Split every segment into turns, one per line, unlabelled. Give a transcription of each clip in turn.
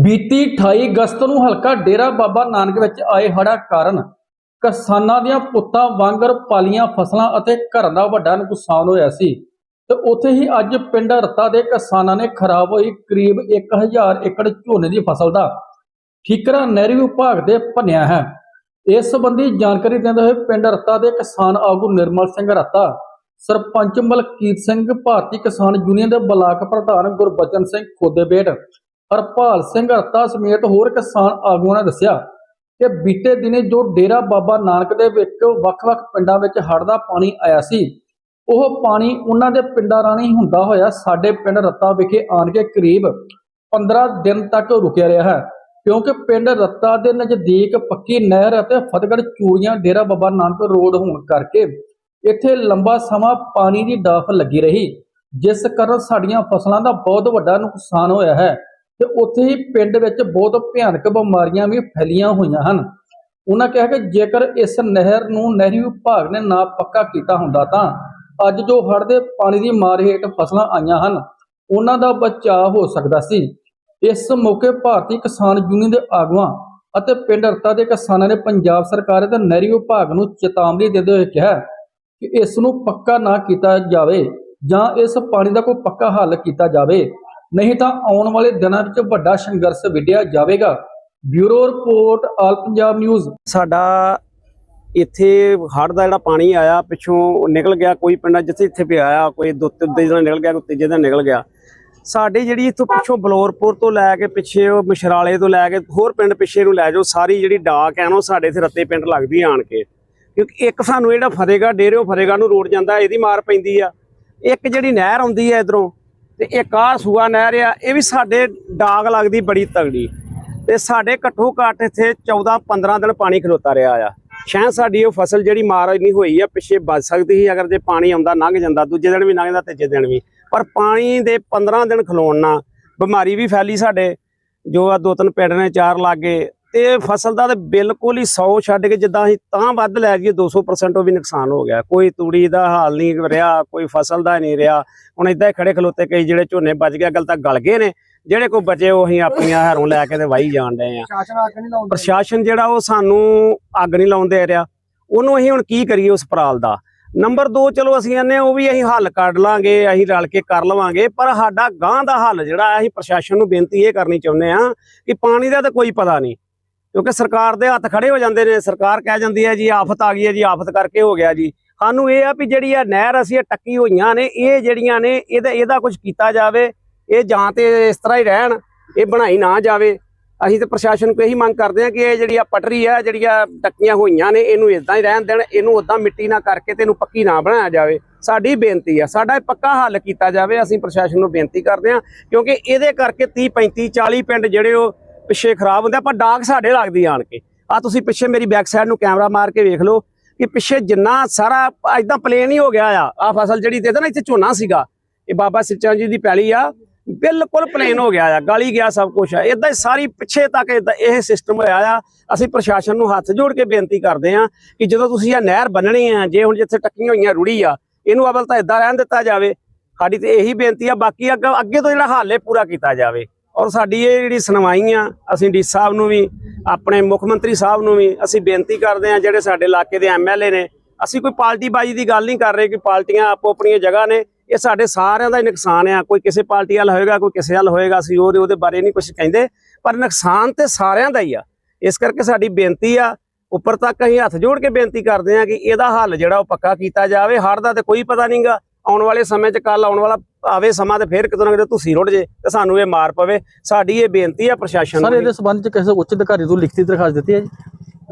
ਬੀਤੀ 28 ਅਗਸਤ ਨੂੰ ਹਲਕਾ ਡੇਰਾ ਬਾਬਾ ਨਾਨਕ ਵਿੱਚ ਆਏ ਹੜ੍ਹਾਂ ਕਾਰਨ ਕਿਸਾਨਾਂ ਦੀਆਂ ਪੁੱਤਾਂ ਵਾਂਗਰ ਪਾਲੀਆਂ ਫਸਲਾਂ ਅਤੇ ਘਰਾਂ ਦਾ ਵੱਡਾ ਨੁਕਸਾਨ ਹੋਇਆ ਸੀ। ਤੇ ਉੱਥੇ ਹੀ ਅੱਜ ਪਿੰਡ ਰਤਾ ਦੇ ਕਿਸਾਨਾਂ ਨੇ ਖਰਾਬ ਹੋਈ ਕਰੀਬ 1000 ਏਕੜ ਝੋਨੇ ਦੀ ਫਸਲ ਦਾ ਠੀਕਰਾ ਨਹਿਰੀ ਵਿਭਾਗ ਦੇ ਭੰਨਿਆ ਹੈ। ਇਸ ਸੰਬੰਧੀ ਜਾਣਕਾਰੀ ਦਿੰਦੇ ਹੋਏ ਪਿੰਡ ਰਤਾ ਦੇ ਕਿਸਾਨ ਆਗੂ ਨਿਰਮਲ ਸਿੰਘ ਰਤਾ, ਸਰਪੰਚ ਮਲਕੀਤ ਸਿੰਘ, ਭਾਰਤੀ ਕਿਸਾਨ ਯੂਨੀਅਨ ਦੇ ਬਲਾਕ ਪ੍ਰਧਾਨ ਗੁਰਬਚਨ ਸਿੰਘ ਖੋਦੇਬੇਟ ਹਰਪਾਲ ਸਿੰਘ ਰਤਾ ਸਮੇਤ ਹੋਰ ਕਿਸਾਨ ਆਗੂਆਂ ਨੇ ਦੱਸਿਆ ਕਿ ਬੀਤੇ ਦਿਨੇ ਜੋ ਡੇਰਾ ਬਾਬਾ ਨਾਨਕ ਦੇ ਵਿੱਚ ਵੱਖ-ਵੱਖ ਪਿੰਡਾਂ ਵਿੱਚ ਹੜ੍ਹ ਦਾ ਪਾਣੀ ਆਇਆ ਸੀ, ਉਹ ਪਾਣੀ ਉਹਨਾਂ ਦੇ ਪਿੰਡਾਂ ਰਾਹੀਂ ਹੁੰਦਾ ਹੋਇਆ ਸਾਡੇ ਪਿੰਡ ਰੱਤਾ ਵਿਖੇ ਆਣ ਕੇ ਕਰੀਬ 15 ਦਿਨ ਤੱਕ ਰੁਕਿਆ ਰਿਹਾ ਹੈ, ਕਿਉਂਕਿ ਪਿੰਡ ਰੱਤਾ ਦੇ ਨਜ਼ਦੀਕ ਪੱਕੀ ਨਹਿਰ ਅਤੇ ਫਤਿਹਗੜ੍ਹ ਚੂੜੀਆਂ ਡੇਰਾ ਬਾਬਾ ਨਾਨਕ ਰੋਡ ਹੋਣ ਕਰਕੇ ਇੱਥੇ ਲੰਬਾ ਸਮਾਂ ਪਾਣੀ ਦੀ ਡਾਫ ਲੱਗੀ ਰਹੀ, ਜਿਸ ਕਾਰਨ ਸਾਡੀਆਂ ਫਸਲਾਂ ਦਾ ਬਹੁਤ ਵੱਡਾ ਨੁਕਸਾਨ ਹੋਇਆ ਹੈ। ਤੇ ਉੱਥੇ ਹੀ ਪਿੰਡ ਵਿੱਚ ਬਹੁਤ ਭਿਆਨਕ ਬਿਮਾਰੀਆਂ ਵੀ ਫੈਲੀਆਂ ਹੋਈਆਂ ਹਨ। ਉਹਨਾਂ ਕਿਹਾ ਕਿ ਜੇਕਰ ਇਸ ਨਹਿਰ ਨੂੰ ਨਹਿਰੀ ਵਿਭਾਗ ਨੇ ਨਾ ਪੱਕਾ ਕੀਤਾ ਹੁੰਦਾ ਤਾਂ ਅੱਜ ਜੋ ਹੜ੍ਹ ਦੇ ਪਾਣੀ ਦੀ ਮਾਰ ਹੇਠ ਫਸਲਾਂ ਆਈਆਂ ਹਨ, ਉਹਨਾਂ ਦਾ ਬਚਾਅ ਹੋ ਸਕਦਾ ਸੀ। ਇਸ ਮੌਕੇ ਭਾਰਤੀ ਕਿਸਾਨ ਯੂਨੀਅਨ ਦੇ ਆਗੂਆਂ ਅਤੇ ਪਿੰਡ ਰਤਾ ਦੇ ਕਿਸਾਨਾਂ ਨੇ ਪੰਜਾਬ ਸਰਕਾਰ ਅਤੇ ਨਹਿਰੀ ਵਿਭਾਗ ਨੂੰ ਚੇਤਾਵਨੀ ਦਿੰਦੇ ਹੋਏ ਕਿਹਾ ਕਿ ਇਸ ਨੂੰ ਪੱਕਾ ਨਾ ਕੀਤਾ ਜਾਵੇ ਜਾਂ ਇਸ ਪਾਣੀ ਦਾ ਕੋਈ ਪੱਕਾ ਹੱਲ ਕੀਤਾ ਜਾਵੇ। ਨਹੀਂ ਤਾਂ ਆਉਣ ਵਾਲੇ ਦਿਨਾਂ ਵਿੱਚ ਵੱਡਾ ਸੰਘਰਸ਼ ਵਿੱਢਿਆ ਜਾਵੇਗਾ। Bureau report, all Punjab news.
ਸਾਡਾ ਇੱਥੇ ਹੜ੍ਹ ਦਾ ਜਿਹੜਾ ਪਾਣੀ ਆਇਆ, ਪਿੱਛੋਂ ਨਿਕਲ ਗਿਆ ਕੋਈ ਪਿੰਡਾਂ ਜਿੱਥੇ ਇੱਥੇ ਪਿਆ ਆ, ਕੋਈ ਦੋ ਤਿੰਨ ਦਿਨ ਨਿਕਲ ਗਿਆ, ਕੋਈ ਤੀਜੇ ਦਿਨ ਨਿਕਲ ਗਿਆ। ਸਾਡੀ ਜਿਹੜੀ ਇੱਥੋਂ ਪਿੱਛੋਂ ਬਲੌਰਪੁਰ ਤੋਂ ਲੈ ਕੇ ਪਿੱਛੇ ਉਹ ਮਸ਼ਰਾਲੇ ਤੋਂ ਲੈ ਕੇ ਹੋਰ ਪਿੰਡ ਪਿੱਛੇ ਨੂੰ ਲੈ ਜਾਓ, ਸਾਰੀ ਜਿਹੜੀ ਡਾਕ ਹੈ ਨਾ, ਉਹ ਸਾਡੇ ਇੱਥੇ ਰੱਤੇ ਪਿੰਡ ਲੱਗਦੀ ਆਣ ਕੇ। ਕਿਉਂਕਿ ਇੱਕ ਸਾਨੂੰ ਜਿਹੜਾ ਫਤਿਹਗੜ੍ਹ ਡੇਰਿਓ ਫਤਿਹਗੜ੍ਹ ਨੂੰ ਰੋਡ ਜਾਂਦਾ, ਇਹਦੀ ਮਾਰ ਪੈਂਦੀ ਆ। ਇੱਕ ਜਿਹੜੀ ਨਹਿਰ ਆਉਂਦੀ ਹੈ ਇਧਰੋਂ ਤੇ ਇੱਕ ਆਹ ਸੂਆ ਨਹਿਰ ਆ, ਇਹ ਵੀ ਸਾਡੇ ਡਾਗ ਲੱਗਦੀ ਬੜੀ ਤਗੜੀ। ਤੇ ਸਾਡੇ ਘੱਟੋ ਘੱਟ ਇੱਥੇ 14 15 ਦਿਨ ਪਾਣੀ ਖਲੋਤਾ ਰਿਹਾ ਆ। ਸ਼ਾਇਦ ਸਾਡੀ ਉਹ ਫਸਲ ਜਿਹੜੀ ਮਾਰ ਨਹੀਂ ਹੋਈ ਆ, ਪਿੱਛੇ ਬਚ ਸਕਦੀ ਸੀ, ਅਗਰ ਜੇ ਪਾਣੀ ਆਉਂਦਾ ਲੰਘ ਜਾਂਦਾ, ਦੂਜੇ ਦਿਨ ਵੀ ਲੰਘਦਾ, ਤੀਜੇ ਦਿਨ ਵੀ। ਪਰ ਪਾਣੀ ਦੇ 15 ਦਿਨ ਖਲੋਣ ਨਾਲ ਬਿਮਾਰੀ ਵੀ ਫੈਲੀ ਸਾਡੇ। ਜੋ ਆ ਦੋ ਤਿੰਨ ਪਿੰਡ ਨੇ ਚਾਰ ਲਾਗੇ ਤੇ ਫਸਲ ਦਾ ਤੇ ਬਿਲਕੁਲ ਹੀ 100 ਛੱਡ ਕੇ ਜਿੱਦਾਂ ਅਸੀਂ ਤਾਂ ਵੱਧ ਲੈ ਜਾਈਏ 200% ਉਹ ਵੀ ਨੁਕਸਾਨ ਹੋ ਗਿਆ। ਕੋਈ ਤੂੜੀ ਦਾ ਹਾਲ ਨਹੀਂ ਰਿਹਾ ਕੋਈ ਫਸਲ ਦਾ ਨਹੀਂ ਰਿਹਾ। ਹੁਣ ਇਦਾਂ ਹੀ ਖੜੇ ਖਲੋਤੇ ਕਈ ਜਿਹੜੇ ਝੋਨੇ ਬਚ ਗਏ ਅਗਲ ਤੱਕ ਗਲ ਗਏ ਨੇ। ਜਿਹੜੇ ਕੋ ਬਚੇ ਉਹ ਅਸੀਂ ਆਪਣੀਆਂ ਹਰੋਂ ਲੈ ਕੇ ਤੇ ਵਾਹੀ ਜਾਣ ਡਏ ਆ। ਪ੍ਰਸ਼ਾਸਨ ਜਿਹੜਾ ਉਹ ਸਾਨੂੰ ਅੱਗ ਨਹੀਂ ਲਾਉਣ ਦੇ ਰਿਹਾ। ਉਹਨੂੰ ਅਸੀਂ ਹੁਣ ਕੀ ਕਰੀਏ ਉਸ ਪਰਾਲ ਦਾ? ਨੰਬਰ 2 ਚਲੋ ਅਸੀਂ ਕਹਿੰਦੇ ਉਹ ਵੀ ਅਸੀਂ ਹੱਲ ਕੱਢ ਲਾਂਗੇ ਅਸੀਂ ਰਲ ਕੇ ਕਰ ਲਵਾਂਗੇ ਪਰ ਸਾਡਾ ਗਾਂ ਦਾ ਹੱਲ ਜਿਹੜਾ ਅਸੀਂ ਪ੍ਰਸ਼ਾਸਨ ਨੂੰ ਬੇਨਤੀ ਇਹ ਕਰਨੀ ਚਾਹੁੰਦੇ ਆ ਕਿ ਪਾਣੀ ਦਾ ਤਾਂ ਕੋਈ ਪਤਾ ਨਹੀਂ। ਕਿਉਂਕਿ ਸਰਕਾਰ ਦੇ ਹੱਥ ਖੜੇ ਹੋ ਜਾਂਦੇ ਨੇ, ਸਰਕਾਰ ਕਹਿ ਜਾਂਦੀ ਹੈ ਜੀ, ਆਫਤ ਆ ਗਈ ਹੈ ਜੀ, ਆਫਤ ਕਰਕੇ ਹੋ ਗਿਆ ਜੀ। ਸਾਨੂੰ ਇਹ ਆ ਵੀ ਜਿਹੜੀ ਆ ਨਹਿਰ ਅਸੀਂ ਇਹ ਟੱਕੀ ਹੋਈਆਂ ਨੇ, ਇਹ ਜਿਹੜੀਆਂ ਨੇ, ਇਹਦਾ ਇਹਦਾ ਕੁਝ ਕੀਤਾ ਜਾਵੇ, ਇਹ ਜਾਂ ਤੇ ਇਸ ਤਰ੍ਹਾਂ ਹੀ ਰਹਿਣ, ਇਹ ਬਣਾਈ ਨਾ ਜਾਵੇ। ਅਸੀਂ ਤੇ ਪ੍ਰਸ਼ਾਸਨ ਕੋਲ ਇਹੀ ਮੰਗ ਕਰਦੇ ਹਾਂ ਕਿ ਇਹ ਜਿਹੜੀ ਆ ਪਟਰੀ ਆ ਜਿਹੜੀਆਂ ਟੱਕੀਆਂ ਹੋਈਆਂ ਨੇ, ਇਹਨੂੰ ਇਦਾਂ ਹੀ ਰਹਿਣ ਦੇਣ, ਇਹਨੂੰ ਉਦਾਂ ਮਿੱਟੀ ਨਾ ਕਰਕੇ ਤੇ ਇਹਨੂੰ ਪੱਕੀ ਨਾ ਬਣਾਇਆ ਜਾਵੇ। ਸਾਡੀ ਬੇਨਤੀ ਆ, ਸਾਡਾ ਇਹ ਪੱਕਾ ਹੱਲ ਕੀਤਾ ਜਾਵੇ, ਅਸੀਂ ਪ੍ਰਸ਼ਾਸਨ ਨੂੰ ਬੇਨਤੀ ਕਰਦੇ ਹਾਂ, ਕਿਉਂਕਿ ਇਹਦੇ ਕਰਕੇ 30 35 40 ਪਿੰਡ ਜਿਹੜੇ ਉਹ ਪਿੱਛੇ ਖਰਾਬ ਹੁੰਦੇ ਆ ਪਰ ਡਾਕ ਸਾਡੇ ਲੱਗਦੀ ਆਣ ਕੇ। ਆ ਤੁਸੀਂ ਪਿੱਛੇ ਮੇਰੀ ਬੈਕ ਸਾਈਡ ਨੂੰ ਕੈਮਰਾ ਮਾਰ ਕੇ ਵੇਖ ਲਓ ਕਿ ਪਿੱਛੇ ਜਿੰਨਾ ਸਾਰਾ ਇਦਾਂ ਪਲੇਨ ਹੀ ਹੋ ਗਿਆ ਆ। ਆ ਫਸਲ ਜਿਹੜੀ ਦੇਖਦੇ ਨਾ ਇੱਥੇ ਝੋਨਾ ਸੀਗਾ। ਇਹ ਬਾਬਾ ਸਿੱਚਾ ਜੀ ਦੀ ਪੈਲੀ ਆ, ਬਿਲਕੁਲ ਪਲੇਨ ਹੋ ਗਿਆ ਆ, ਗਾਲੀ ਗਿਆ ਸਭ ਕੁਝ ਆ। ਇਦਾਂ ਹੀ ਸਾਰੀ ਪਿੱਛੇ ਤੱਕ ਏਦਾਂ ਇਹ ਸਿਸਟਮ ਹੋਇਆ ਆ। ਅਸੀਂ ਪ੍ਰਸ਼ਾਸਨ ਨੂੰ ਹੱਥ ਜੋੜ ਕੇ ਬੇਨਤੀ ਕਰਦੇ ਆ ਕਿ ਜਦੋਂ ਤੁਸੀਂ ਇਹ ਨਹਿਰ ਬੰਨਣੀ ਆ, ਜੇ ਹੁਣ ਜਿੱਥੇ ਟੱਕੀਆਂ ਹੋਈਆਂ ਰੁੜੀ ਆ, ਇਹਨੂੰ ਅਵਲ ਤਾਂ ਇਦਾਂ ਰਹਿਣ ਦਿੱਤਾ ਜਾਵੇ। ਸਾਡੀ ਤੇ ਇਹੀ ਬੇਨਤੀ ਆ, ਬਾਕੀ ਅੱਗੇ ਅੱਗੇ ਤੋਂ ਜਿਹੜਾ ਹੱਲ ਹੈ ਪੂਰਾ ਕੀਤਾ ਜਾਵੇ। ਔਰ ਸਾਡੀ ਇਹ ਜਿਹੜੀ ਸੁਣਵਾਈ ਆ, ਅਸੀਂ ਡੀ ਸਾਹਿਬ ਨੂੰ ਵੀ, ਆਪਣੇ ਮੁੱਖ ਮੰਤਰੀ ਸਾਹਿਬ ਨੂੰ ਵੀ ਅਸੀਂ ਬੇਨਤੀ ਕਰਦੇ ਆ ਜਿਹੜੇ ਸਾਡੇ ਇਲਾਕੇ ਦੇ ਐਮਐਲਏ ਨੇ, ਅਸੀਂ ਕੋਈ ਪਾਰਟੀ ਬਾਜੀ ਦੀ ਗੱਲ ਨਹੀਂ ਕਰ ਰਹੇ ਕਿ ਪਾਰਟੀਆਂ ਆਪੋ ਆਪਣੀਆਂ ਜਗ੍ਹਾ ਨੇ, ਇਹ ਸਾਡੇ ਸਾਰਿਆਂ ਦਾ ਹੀ ਨੁਕਸਾਨ ਆ, ਕੋਈ ਕਿਸੇ ਪਾਰਟੀ ਵਾਲ ਹੋਏਗਾ, ਕੋਈ ਕਿਸੇ ਵੱਲ ਹੋਏਗਾ, ਅਸੀਂ ਉਹਦੇ ਉਹਦੇ ਬਾਰੇ ਨਹੀਂ ਕੁਝ ਕਹਿੰਦੇ, ਪਰ ਨੁਕਸਾਨ ਤੇ ਸਾਰਿਆਂ ਦਾ ਹੀ ਆ। ਇਸ ਕਰਕੇ ਸਾਡੀ ਬੇਨਤੀ ਆ, ਉੱਪਰ ਤੱਕ ਅਸੀਂ ਹੱਥ ਜੋੜ ਕੇ ਬੇਨਤੀ ਕਰਦੇ ਆ ਕਿ ਇਹਦਾ ਹੱਲ ਜਿਹੜਾ ਉਹ ਪੱਕਾ ਕੀਤਾ ਜਾਵੇ, ਹੜ੍ਹ ਦਾ ਤੇ ਕੋਈ ਪਤਾ ਨਹੀਂਗਾ ਆਉਣ ਵਾਲੇ ਸਮੇਂ 'ਚ ਕੱਲ ਆਉਣ ਵਾਲਾ ਆਵੇ ਸਮਾਂ ਤੇ ਫੇਰ ਕਿਤੇ ਨਾ ਕਿਤੇ ਤੁਸੀਂ ਰੁੜ ਜੇ ਤੇ ਸਾਨੂੰ ਇਹ ਮਾਰ ਪਵੇ। ਸਾਡੀ ਇਹ ਬੇਨਤੀ ਆ ਪ੍ਰਸ਼ਾਸਨ
ਸਰ
ਨੂੰ
ਇਹਦੇ ਸੰਬੰਧ ਚ ਕਿਸੇ ਉੱਚ ਅਧਿਕਾਰੀ ਤੋਂ ਲਿਖਤੀ ਦਰਖਾਸਤ ਦਿੱਤੀ ਹੈ ਜੀ?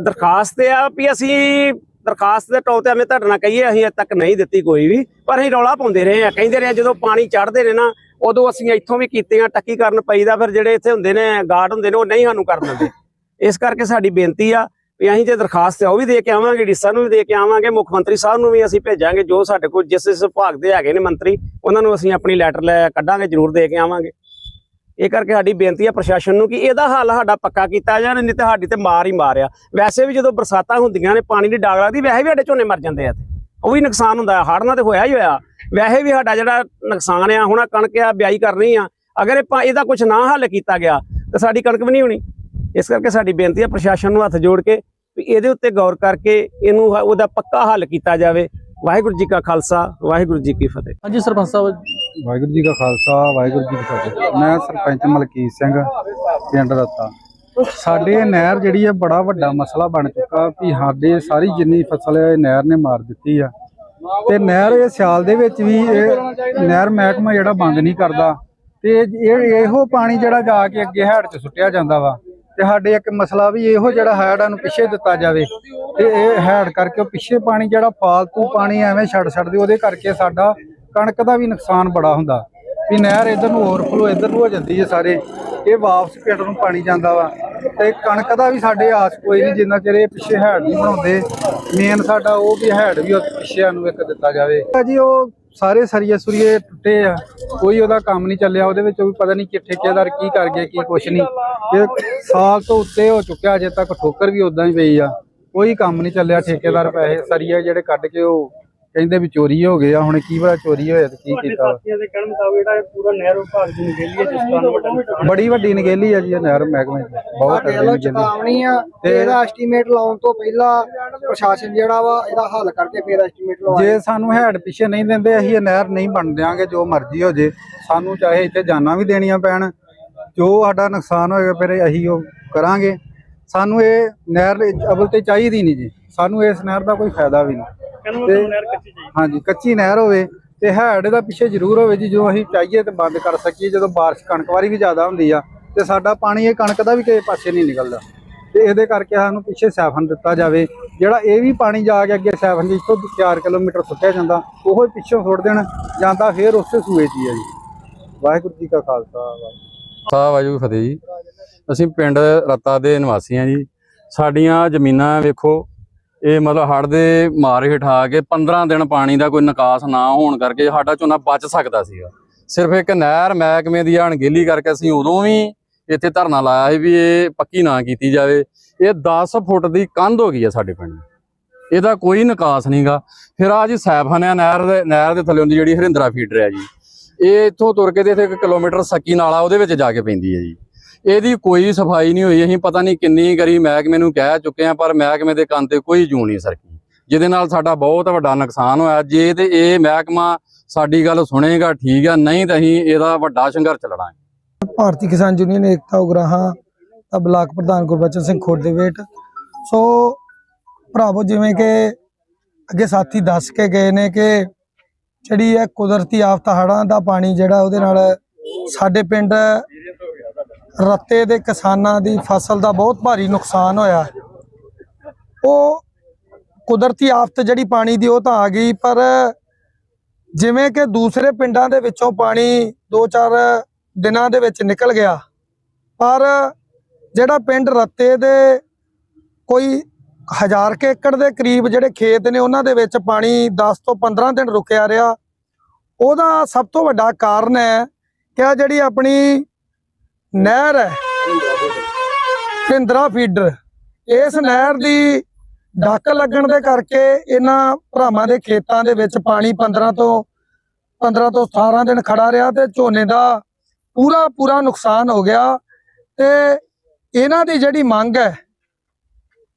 ਦਰਖਾਸਤ ਇਹ ਆ ਵੀ ਅਸੀਂ ਦਰਖਾਸਤ ਦੇ ਤੌਰ ਤੇ ਐਵੇਂ ਤੁਹਾਡੇ ਨਾਲ ਕਹੀਏ ਅਸੀਂ ਅਜੇ ਤੱਕ ਨਹੀਂ ਦਿੱਤੀ ਕੋਈ ਵੀ ਪਰ ਅਸੀਂ ਰੌਲਾ ਪਾਉਂਦੇ ਰਹੇ ਆ ਕਹਿੰਦੇ ਰਹੇ ਜਦੋਂ ਪਾਣੀ ਚੜ੍ਹਦੇ ਨੇ ਨਾ ਉਦੋਂ ਅਸੀਂ ਇੱਥੋਂ ਵੀ ਕੀਤੇ ਆ ਟੱਕੀ ਕਰਨ ਪਈਦਾ ਫਿਰ ਜਿਹੜੇ ਇੱਥੇ ਹੁੰਦੇ ਨੇ ਗਾਰਡ ਹੁੰਦੇ ਨੇ ਉਹ ਨਹੀਂ ਸਾਨੂੰ ਕਰ ਦਿੰਦੇ। ਇਸ ਕਰਕੇ ਸਾਡੀ ਬੇਨਤੀ ਆ ਵੀ ਅਸੀਂ ਜੇ ਦਰਖਾਸਤ ਆ, ਉਹ ਵੀ ਦੇ ਕੇ ਆਵਾਂਗੇ ਡੀਸਾ ਨੂੰ ਵੀ ਦੇ ਕੇ ਆਵਾਂਗੇ, ਮੁੱਖ ਮੰਤਰੀ ਸਾਹਿਬ ਨੂੰ ਵੀ ਅਸੀਂ ਭੇਜਾਂਗੇ, ਜੋ ਸਾਡੇ ਕੋਲ ਜਿਸ ਜਿਸ ਵਿਭਾਗ ਦੇ ਹੈਗੇ ਨੇ ਮੰਤਰੀ, ਉਹਨਾਂ ਨੂੰ ਅਸੀਂ ਆਪਣੀ ਲੈਟਰ ਲੈ ਕੱਢਾਂਗੇ, ਜ਼ਰੂਰ ਦੇ ਕੇ ਆਵਾਂਗੇ। ਇਹ ਕਰਕੇ ਸਾਡੀ ਬੇਨਤੀ ਹੈ ਪ੍ਰਸ਼ਾਸਨ ਨੂੰ ਕਿ ਇਹਦਾ ਹੱਲ ਸਾਡਾ ਪੱਕਾ ਕੀਤਾ ਜਾਵੇ ਨਹੀਂ ਤੇ ਸਾਡੀ ਤੇ ਮਾਰ ਹੀ ਮਾਰਿਆ। ਵੈਸੇ ਵੀ ਜਦੋਂ ਬਰਸਾਤਾਂ ਹੁੰਦੀਆਂ ਨੇ, ਪਾਣੀ ਦੀ ਡਾਗ ਲੱਗਦੀ, ਵੈਸੇ ਵੀ ਸਾਡੇ ਝੋਨੇ ਮਰ ਜਾਂਦੇ ਆ ਇੱਥੇ। ਉਹ ਵੀ ਨੁਕਸਾਨ ਹੁੰਦਾ ਹੜ੍ਹ ਨਾਲ ਤੇ ਹੋਇਆ ਹੀ ਹੋਇਆ। ਵੈਸੇ ਵੀ ਸਾਡਾ ਜਿਹੜਾ ਨੁਕਸਾਨ ਆ, ਹੁਣ ਕਣਕ ਆ, ਬਿਆਈ ਕਰਨੀ ਆ, ਅਗਰ ਇਹ ਪਾ- ਇਹਦਾ ਕੁਝ ਨਾ ਹੱਲ ਕੀਤਾ ਗਿਆ, ਤਾਂ ਸਾਡੀ ਕਣਕ ਵੀ ਨਹੀਂ ਹੋਣੀ। ਇਸ ਕਰਕੇ ਸਾਡੀ ਬੇਨਤੀ ਹੈ ਪ੍ਰਸ਼ਾਸਨ ਨੂੰ ਹੱਥ ਜੋੜ ਕੇ ਵੀ ਇਹਦੇ ਉੱਤੇ ਗੌਰ ਕਰਕੇ ਇਹਨੂੰ ਉਹਦਾ ਪੱਕਾ ਹੱਲ ਕੀਤਾ ਜਾਵੇ। ਵਾਹਿਗੁਰੂ ਜੀ ਕਾ ਖਾਲਸਾ ਵਾਹਿਗੁਰੂ ਜੀ ਕੀ ਫਤਿਹ।
ਹਾਂਜੀ ਸਰਪੰਚ ਸਾਹਿਬ।
ਵਾਹਿਗੁਰੂ ਜੀ ਕਾ ਖਾਲਸਾ ਵਾਹਿਗੁਰੂ ਜੀ ਕੀ ਫਤਿਹ। ਮੈਂ ਸਰਪੰਚ ਮਲਕੀਤ ਸਿੰਘ ਪਿੰਡ ਰੱਤਾ। ਸਾਡੇ ਇਹ ਨਹਿਰ ਜਿਹੜੀ ਹੈ ਬੜਾ ਵੱਡਾ ਮਸਲਾ ਬਣ ਚੁੱਕਾ ਵੀ ਸਾਡੇ ਸਾਰੀ ਜਿੰਨੀ ਫਸਲ ਹੈ ਇਹ ਨਹਿਰ ਨੇ ਮਾਰ ਦਿੱਤੀ ਆ। ਤੇ ਨਹਿਰ ਇਹ ਸਿਆਲ ਦੇ ਵਿੱਚ ਵੀ ਇਹ ਨਹਿਰ ਮਹਿਕਮਾ ਜਿਹੜਾ ਬੰਦ ਨਹੀਂ ਕਰਦਾ। ਤੇ ਇਹ ਇਹੋ ਪਾਣੀ ਜਿਹੜਾ ਜਾ ਕੇ ਅੱਗੇ ਹੈੜ 'ਚ ਸੁੱਟਿਆ ਜਾਂਦਾ ਵਾ। ਤੇ ਸਾਡੇ ਇੱਕ ਮਸਲਾ ਵੀ ਇਹੋ ਜਿਹੜਾ ਹੈੜਾਂ ਨੂੰ ਪਿੱਛੇ ਦਿੱਤਾ ਜਾਵੇ ਤੇ ਇਹ ਹੈੜ ਕਰਕੇ ਪਿੱਛੇ ਪਾਣੀ ਜਿਹੜਾ ਫਾਲਤੂ ਪਾਣੀ ਐਵੇਂ ਛੱਡ ਛੱਡਦੇ, ਉਹਦੇ ਕਰਕੇ ਸਾਡਾ ਕਣਕ ਦਾ ਵੀ ਨੁਕਸਾਨ ਬੜਾ ਹੁੰਦਾ। ਵੀ ਨਹਿਰ ਇਧਰ ਨੂੰ ਓਵਰਫਲੋ ਇਧਰ ਨੂੰ ਹੋ ਜਾਂਦੀ ਹੈ ਸਾਰੇ, ਇਹ ਵਾਪਸ ਪਿੰਡ ਨੂੰ ਪਾਣੀ ਜਾਂਦਾ ਵਾ। ਤੇ ਕਣਕ ਦਾ ਵੀ ਸਾਡੇ ਆਸ ਕੋਈ ਨਹੀਂ, ਜਿੰਨਾ ਚਿਰ ਇਹ ਪਿੱਛੇ ਹੈੜ ਨਹੀਂ ਬਣਾਉਂਦੇ ਮੇਨ ਸਾਡਾ ਉਹ ਵੀ ਹੈੜ ਵੀ ਉਹ ਪਿੱਛੇ ਨੂੰ ਇੱਕ ਦਿੱਤਾ ਜਾਵੇ। ਜੀ ਉਹ ਸਾਰੇ ਸਰੀਏ ਸੁਰੀਏ ਟੁੱਟੇ ਆ, ਕੋਈ ਉਹਦਾ ਕੰਮ ਨਹੀਂ ਚੱਲਿਆ, ਉਹਦੇ ਵਿੱਚ ਵੀ ਪਤਾ ਨਹੀਂ ਕਿ ਠੇਕੇਦਾਰ ਕੀ ਕਰ ਗਏ ਕੀ ਕੁਛ ਨਹੀਂ। ਇਹ ਸਾਲ ਤੋਂ ਉੱਤੇ ਹੋ ਚੁੱਕਿਆ, ਅਜੇ ਤੱਕ ਠੋਕਰ ਵੀ ਉਦਾਂ ਹੀ ਪਈ ਆ। ਕੋਈ ਕੰਮ ਨਹੀਂ ਚੱਲਿਆ, ਠੇਕੇਦਾਰ ਪੈਸੇ ਸਰੀਏ ਜਿਹੜੇ ਕੱਢ ਕੇ ਉਹ ਕਹਿੰਦੇ ਵੀ ਚੋਰੀ ਹੋ ਗਏ ਆ ਹੁਣ ਕੀ ਪਤਾ ਚੋਰੀ ਹੋਇਆ ਤੇ ਕੀ ਕੀਤਾ ਵਾ।
ਦੇ ਕਹਿਣ ਮੁਤਾਬਕ ਜਿਹੜਾ ਇਹ ਪੂਰਾ ਨਹਿਰ ਵਿਭਾਗ ਦੀ ਨਿਗੇਲੀ ਹੈ ਜਿਸ ਕਾਰਨ ਵੱਡਾ ਨੁਕਸਾਨ
ਬੜੀ ਵੱਡੀ ਨਗੇਲੀ ਆ ਜੀ ਇਹ ਨਹਿਰ ਮਹਿਕਮੇ ਦੀ ਬਹੁਤ ਵੱਡੀ ਨਗੇਲੀ।
ਚੇਤਾਵਨੀ ਆ ਤੇ ਇਹਦਾ ਐਸਟੀਮੇਟ ਲਾਉਣ ਤੋਂ ਪਹਿਲਾਂ ਪ੍ਰਸ਼ਾਸਨ ਜਿਹੜਾ ਵਾ ਇਹਦਾ ਹੱਲ ਕਰਕੇ ਫਿਰ ਐਸਟੀਮੇਟ ਲਵਾਏ
ਜੇ ਸਾਨੂੰ ਹੈਡ ਪਿੱਛੇ ਨਹੀਂ ਦਿੰਦੇ ਅਸੀਂ ਇਹ ਨਹਿਰ ਨਹੀਂ ਬਣ ਦਿਆਂਗੇ ਜੋ ਮਰਜ਼ੀ ਹੋ ਜੇ। ਸਾਨੂੰ ਚਾਹੇ ਇੱਥੇ ਜਾਨਾਂ ਵੀ ਦੇਣੀਆਂ ਪੈਣ ਜੋ ਸਾਡਾ ਨੁਕਸਾਨ ਹੋਏਗਾ ਫਿਰ ਅਸੀਂ ਉਹ ਕਰਾਂਗੇ। ਸਾਨੂੰ ਇਹ ਨਹਿਰ ਅਵਲ ਤੇ ਚਾਹੀਦੀ ਨਹੀਂ ਜੀ। ਸਾਨੂੰ ਇਸ ਨਹਿਰ ਦਾ ਕੋਈ ਫਾਇਦਾ ਵੀ ਨਹੀਂ। ਤੇ- ਹਾਂਜੀ ਕੱਚੀ ਨਹਿਰ ਹੋਵੇ ਤੇ ਹੈਡ ਦਾ ਪਿੱਛੇ ਜ਼ਰੂਰ ਹੋਵੇ ਜੀ ਜੋ ਅਸੀਂ ਚਾਹੀਏ ਤੇ ਬੰਦ ਕਰ ਸਕੀਏ ਜਦੋਂ ਬਾਰਿਸ਼ ਕਣਕ ਵਾਰੀ ਵੀ ਜ਼ਿਆਦਾ ਹੁੰਦੀ ਆ ਤੇ ਸਾਡਾ ਪਾਣੀ ਇਹ ਕਣਕ ਦਾ ਵੀ ਕਿਸੇ ਪਾਸੇ ਨਹੀਂ ਨਿਕਲਦਾ। ਤੇ ਇਹਦੇ ਕਰਕੇ ਸਾਨੂੰ ਪਿੱਛੇ ਸੈਫਨ ਦਿੱਤਾ ਜਾਵੇ ਜਿਹੜਾ ਇਹ ਵੀ ਪਾਣੀ ਜਾ ਕੇ ਅੱਗੇ ਸੈਫਨ ਦੀ ਇੱਥੋਂ 4 ਕਿਲੋਮੀਟਰ ਸੁੱਟਿਆ ਜਾਂਦਾ ਉਹੋ ਹੀ ਪਿੱਛੋਂ ਸੁੱਟ ਦੇਣ ਜਾਂਦਾ ਫੇਰ ਉਸੇ ਸੂਏ 'ਚ ਹੀ ਆ ਜੀ। ਵਾਹਿਗੁਰੂ ਜੀ ਕਾ ਖਾਲਸਾ ਵਾਹਿਗੁਰੂ।
ਸਾਹਿਬ ਵਾਹਿਗੁਰੂ ਫਤਿਹ ਜੀ। ਅਸੀਂ ਪਿੰਡ ਰਤਾ ਦੇ ਨਿਵਾਸੀ ਹਾਂ ਜੀ। ਸਾਡੀਆਂ ਜ਼ਮੀਨਾਂ ਵੇਖੋ ਇਹ ਮਤਲਬ ਹੜ੍ਹ ਦੇ ਮਾਰ ਹੇਠ ਆ ਕੇ 15 ਦਿਨ ਪਾਣੀ ਦਾ ਕੋਈ ਨਿਕਾਸ ਨਾ ਹੋਣ ਕਰਕੇ ਸਾਡਾ ਝੋਨਾ ਬਚ ਸਕਦਾ ਸੀਗਾ। ਸਿਰਫ ਇੱਕ ਨਹਿਰ ਮਹਿਕਮੇ ਦੀ ਅਣਗਹਿਲੀ ਕਰਕੇ ਅਸੀਂ ਉਦੋਂ ਵੀ ਇੱਥੇ ਧਰਨਾ ਲਾਇਆ ਸੀ ਵੀ ਇਹ ਪੱਕੀ ਨਾ ਕੀਤੀ ਜਾਵੇ। ਇਹ 10 ਫੁੱਟ ਦੀ ਕੰਧ ਹੋ ਗਈ ਹੈ ਸਾਡੇ ਪਿੰਡ ਇਹਦਾ ਕੋਈ ਨਿਕਾਸ ਨਹੀਂਗਾ ਫਿਰ ਆ ਜੀ ਸੈਫਾਨਿਆ ਨਹਿਰ ਦੇ ਨਹਿਰ ਦੇ ਥੱਲੇ ਹੁੰਦੀ ਜਿਹੜੀ ਹਰਿੰਦਰਾ ਫੀਡਰ ਹੈ ਜੀ। ਇਹ ਇੱਥੋਂ ਤੁਰ ਕੇ ਤੇ ਇੱਥੇ ਇੱਕ ਕਿਲੋਮੀਟਰ ਸੱਕੀ ਨਾਲਾ ਉਹਦੇ ਵਿੱਚ ਜਾ ਕੇ ਪੈਂਦੀ ਹੈ ਜੀ। ਇਹਦੀ ਕੋਈ ਸਫ਼ਾਈ ਨਹੀਂ ਹੋਈ, ਅਸੀਂ ਪਤਾ ਨਹੀਂ ਕਿੰਨੀ ਗਰੀ ਮਹਿਕਮੇ ਨੂੰ ਕਹਿ ਚੁੱਕੇ ਆ ਪਰ ਮਹਿਕਮੇ ਦੇ ਕੰਨ ਤੇ ਕੋਈ ਜੂ ਨਹੀਂ ਸਰਕੀ ਜਿਹਦੇ ਨਾਲ ਸਾਡਾ ਬਹੁਤ ਵੱਡਾ ਨੁਕਸਾਨ ਹੋਇਆ। ਜੇ ਤੇ ਇਹ ਮਹਿਕਮਾ ਸਾਡੀ ਗੱਲ ਸੁਣੇਗਾ, ਠੀਕ ਆ, ਨਹੀਂ ਤਾਂ ਅਸੀਂ ਇਹਦਾ ਵੱਡਾ ਸੰਘਰਸ਼ ਲੜਾਂਗੇ।
ਭਾਰਤੀ ਕਿਸਾਨ ਯੂਨੀਅਨ ਏਕਤਾ ਉਗਰਾਹਾਂ ਦਾ ਬਲਾਕ ਪ੍ਰਧਾਨ ਗੁਰਬਚਨ ਸਿੰਘ ਖੋਰਦੇਵੇਟ ਸੋ ਭਰਾਵੋ, ਜਿਵੇਂ ਕਿ ਅੱਗੇ ਸਾਥੀ ਦੱਸ ਕੇ ਗਏ ਨੇ ਕਿ ਜਿਹੜੀ ਹੈ ਕੁਦਰਤੀ ਆਫਤ ਹੜਾਂ ਦਾ ਪਾਣੀ ਜਿਹੜਾ ਉਹਦੇ ਨਾਲ ਸਾਡੇ ਪਿੰਡ ਰੱਤੇ ਦੇ ਕਿਸਾਨਾਂ ਦੀ ਫਸਲ ਦਾ ਬਹੁਤ ਭਾਰੀ ਨੁਕਸਾਨ ਹੋਇਆ। ਉਹ ਕੁਦਰਤੀ ਆਫਤ ਜਿਹੜੀ ਪਾਣੀ ਦੀ, ਉਹ ਤਾਂ ਆ ਗਈ, ਪਰ ਜਿਵੇਂ ਕਿ ਦੂਸਰੇ ਪਿੰਡਾਂ ਦੇ ਵਿੱਚੋਂ ਪਾਣੀ 2-4 ਦਿਨਾਂ ਦੇ ਵਿੱਚ ਨਿਕਲ ਗਿਆ, ਪਰ ਜਿਹੜਾ ਪਿੰਡ ਰੱਤੇ ਦੇ ਕੋਈ ਹਜ਼ਾਰ ਕੇ ਏਕੜ ਦੇ ਕਰੀਬ ਜਿਹੜੇ ਖੇਤ ਨੇ, ਉਹਨਾਂ ਦੇ ਵਿੱਚ ਪਾਣੀ 10 ਤੋਂ 15 ਦਿਨ ਰੁਕਿਆ ਰਿਹਾ। ਉਹਦਾ ਸਭ ਤੋਂ ਵੱਡਾ ਕਾਰਨ ਹੈ ਕਿ ਆ ਜਿਹੜੀ ਆਪਣੀ ਨਹਿਰ ਹੈ। ਭਿੰਦਰਾ ਫੀਡਰ ਇਸ ਨਹਿਰ ਦੀ ਡੱਕ ਲੱਗਣ ਦੇ ਕਰਕੇ ਇਹਨਾਂ ਭਰਾਵਾਂ ਦੇ ਖੇਤਾਂ ਦੇ ਵਿੱਚ ਪਾਣੀ 15 ਤੋਂ 15 ਤੋਂ 17 ਦਿਨ ਖੜਾ ਰਿਹਾ ਤੇ ਝੋਨੇ ਦਾ ਪੂਰਾ ਪੂਰਾ ਨੁਕਸਾਨ ਹੋ ਗਿਆ ਤੇ ਇਹਨਾਂ ਦੀ ਜਿਹੜੀ ਮੰਗ ਹੈ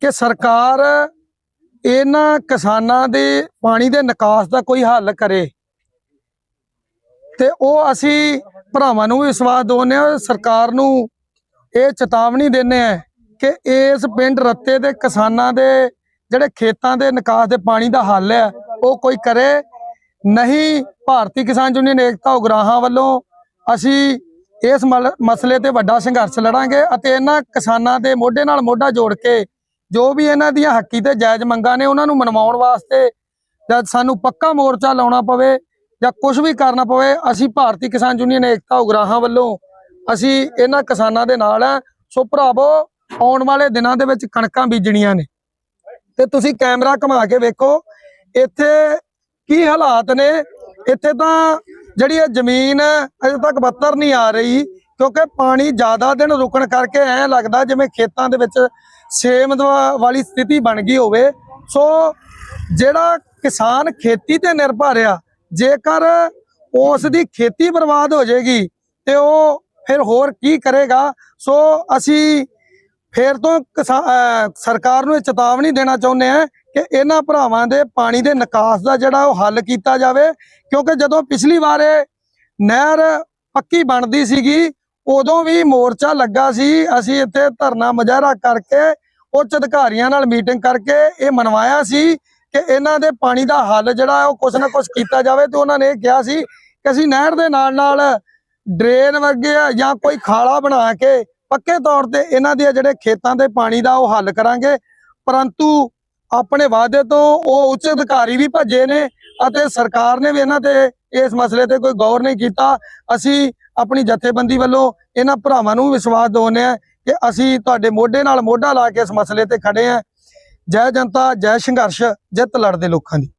ਕਿ ਸਰਕਾਰ ਇਹਨਾਂ ਕਿਸਾਨਾਂ ਦੇ ਪਾਣੀ ਦੇ ਨਿਕਾਸ ਦਾ ਕੋਈ ਹੱਲ ਕਰੇ ਤੇ ਉਹ ਅਸੀਂ ਭਰਾਵਾਂ ਨੂੰ ਵੀ ਵਿਸ਼ਵਾਸ ਦਿਵਾਉਂਦੇ ਹਾਂ, ਸਰਕਾਰ ਨੂੰ ਇਹ ਚੇਤਾਵਨੀ ਦਿੰਦੇ ਆ ਕਿ ਇਸ ਪਿੰਡ ਰੱਤੇ ਦੇ ਕਿਸਾਨਾਂ ਦੇ ਜਿਹੜੇ ਖੇਤਾਂ ਦੇ ਨਿਕਾਸ ਦੇ ਪਾਣੀ ਦਾ ਹੱਲ ਹੈ, ਉਹ ਕੋਈ ਕਰੇ। ਨਹੀਂ, ਭਾਰਤੀ ਕਿਸਾਨ ਯੂਨੀਅਨ ਏਕਤਾ ਉਗਰਾਹਾਂ ਵੱਲੋਂ ਅਸੀਂ ਇਸ ਮਲ- ਮਸਲੇ ਤੇ ਵੱਡਾ ਸੰਘਰਸ਼ ਲੜਾਂਗੇ ਅਤੇ ਇਹਨਾਂ ਕਿਸਾਨਾਂ ਦੇ ਮੋਢੇ ਨਾਲ ਮੋਢਾ ਜੋੜ ਕੇ ਜੋ ਵੀ ਇਹਨਾਂ ਦੀਆਂ ਹੱਕੀ ਤੇ ਜਾਇਜ਼ ਮੰਗਾਂ ਨੇ, ਉਹਨਾਂ ਨੂੰ ਮਨਵਾਉਣ ਵਾਸਤੇ ਜਦ ਸਾਨੂੰ ਪੱਕਾ ਮੋਰਚਾ ਲਾਉਣਾ ਪਵੇ ਜਾਂ ਕੁਝ ਵੀ ਕਰਨਾ ਪਵੇ, ਅਸੀਂ ਭਾਰਤੀ ਕਿਸਾਨ ਯੂਨੀਅਨ ਏਕਤਾ ਉਗਰਾਹਾਂ ਵੱਲੋਂ ਅਸੀਂ ਇਹਨਾਂ ਕਿਸਾਨਾਂ ਦੇ ਨਾਲ ਆ ਸੋ ਭਰਾਵੋ, ਆਉਣ ਵਾਲੇ ਦਿਨਾਂ ਦੇ ਵਿੱਚ ਕਣਕਾਂ ਬੀਜਣੀਆਂ ਨੇ। ਤੇ ਤੁਸੀਂ ਕੈਮਰਾ ਘੁਮਾ ਕੇ ਵੇਖੋ, ਇੱਥੇ ਕੀ ਹਾਲਾਤ ਨੇ। ਇੱਥੇ ਤਾਂ ਜਿਹੜੀ ਇਹ ਜ਼ਮੀਨ ਅਜੇ ਤੱਕ ਬੱਤਰ ਨਹੀਂ ਆ ਰਹੀ, ਕਿਉਂਕਿ ਪਾਣੀ ਜ਼ਿਆਦਾ ਦਿਨ ਰੁਕਣ ਕਰਕੇ ਐ ਲੱਗਦਾ ਜਿਵੇਂ ਖੇਤਾਂ ਦੇ ਵਿੱਚ ਸੇਮ ਵਾਲੀ ਸਥਿਤੀ ਬਣ ਗਈ ਹੋਵੇ। ਸੋ ਜਿਹੜਾ ਕਿਸਾਨ ਖੇਤੀ ਤੇ ਨਿਰਭਰ ਆ ਜੇਕਰ ਉਸ ਦੀ ਖੇਤੀ ਬਰਬਾਦ ਹੋ ਜਾਏਗੀ ਤੇ ਉਹ ਫਿਰ ਹੋਰ ਕੀ ਕਰੇਗਾ? ਸੋ ਅਸੀਂ ਫੇਰ ਤੋਂ ਕਿਸਾ- ਸਰਕਾਰ ਨੂੰ ਇਹ ਚੇਤਾਵਨੀ ਦੇਣਾ ਚਾਹੁੰਦੇ ਆ ਕਿ ਇਹਨਾਂ ਭਰਾਵਾਂ ਦੇ ਪਾਣੀ ਦੇ ਨਿਕਾਸ ਦਾ ਜਿਹੜਾ ਉਹ ਹੱਲ ਕੀਤਾ ਜਾਵੇ। ਕਿਉਂਕਿ ਜਦੋਂ ਪਿਛਲੀ ਵਾਰ ਇਹ ਨਹਿਰ ਪੱਕੀ ਬਣਦੀ ਸੀਗੀ, ਉਦੋਂ ਵੀ ਮੋਰਚਾ ਲੱਗਾ ਸੀ। ਅਸੀਂ ਇੱਥੇ ਧਰਨਾ ਮੁਜ਼ਾਹਰਾ ਕਰਕੇ ਉੱਚ ਅਧਿਕਾਰੀਆਂ ਨਾਲ ਮੀਟਿੰਗ ਕਰਕੇ ਇਹ ਮਨਵਾਇਆ ਸੀ ਕਿ ਇਹਨਾਂ ਦੇ ਪਾਣੀ ਦਾ ਹੱਲ ਜਿਹੜਾ ਉਹ ਕੁਛ ਨਾ ਕੁਛ ਕੀਤਾ ਜਾਵੇ ਤੇ ਉਹਨਾਂ ਨੇ ਇਹ ਕਿਹਾ ਸੀ ਕਿ ਅਸੀਂ ਨਹਿਰ ਦੇ ਨਾਲ ਨਾਲ ਡਰੇਨ ਵਰਗੇ ਆ ਜਾਂ ਕੋਈ ਖਾਲਾ ਬਣਾ ਕੇ ਪੱਕੇ ਤੌਰ ਤੇ ਇਹਨਾਂ ਦੇ ਜਿਹੜੇ ਖੇਤਾਂ ਦੇ ਪਾਣੀ ਦਾ ਉਹ ਹੱਲ ਕਰਾਂਗੇ। ਪਰੰਤੂ ਆਪਣੇ ਵਾਅਦੇ ਤੋਂ ਉਹ ਉੱਚ ਅਧਿਕਾਰੀ ਵੀ ਭੱਜੇ ਨੇ ਅਤੇ ਸਰਕਾਰ ਨੇ ਵੀ ਇਹਨਾਂ ਤੇ ਇਸ ਮਸਲੇ ਤੇ ਕੋਈ ਗੌਰ ਨਹੀਂ ਕੀਤਾ। ਅਸੀਂ ਆਪਣੀ ਜਥੇਬੰਦੀ ਵੱਲੋਂ ਇਹਨਾਂ ਭਰਾਵਾਂ ਨੂੰ ਵਿਸ਼ਵਾਸ ਦਿਵਾਉਂਦੇ ਆ ਕਿ ਅਸੀਂ ਤੁਹਾਡੇ ਮੋਢੇ ਨਾਲ ਮੋਢਾ ਲਾ ਕੇ ਇਸ ਮਸਲੇ ਤੇ ਖੜੇ ਆ ਜੈ ਜਨਤਾ ਜੈ ਸੰਘਰਸ਼ ਜਿੱਤ ਲੜਦੇ ਲੋਕਾਂ ਦੀ।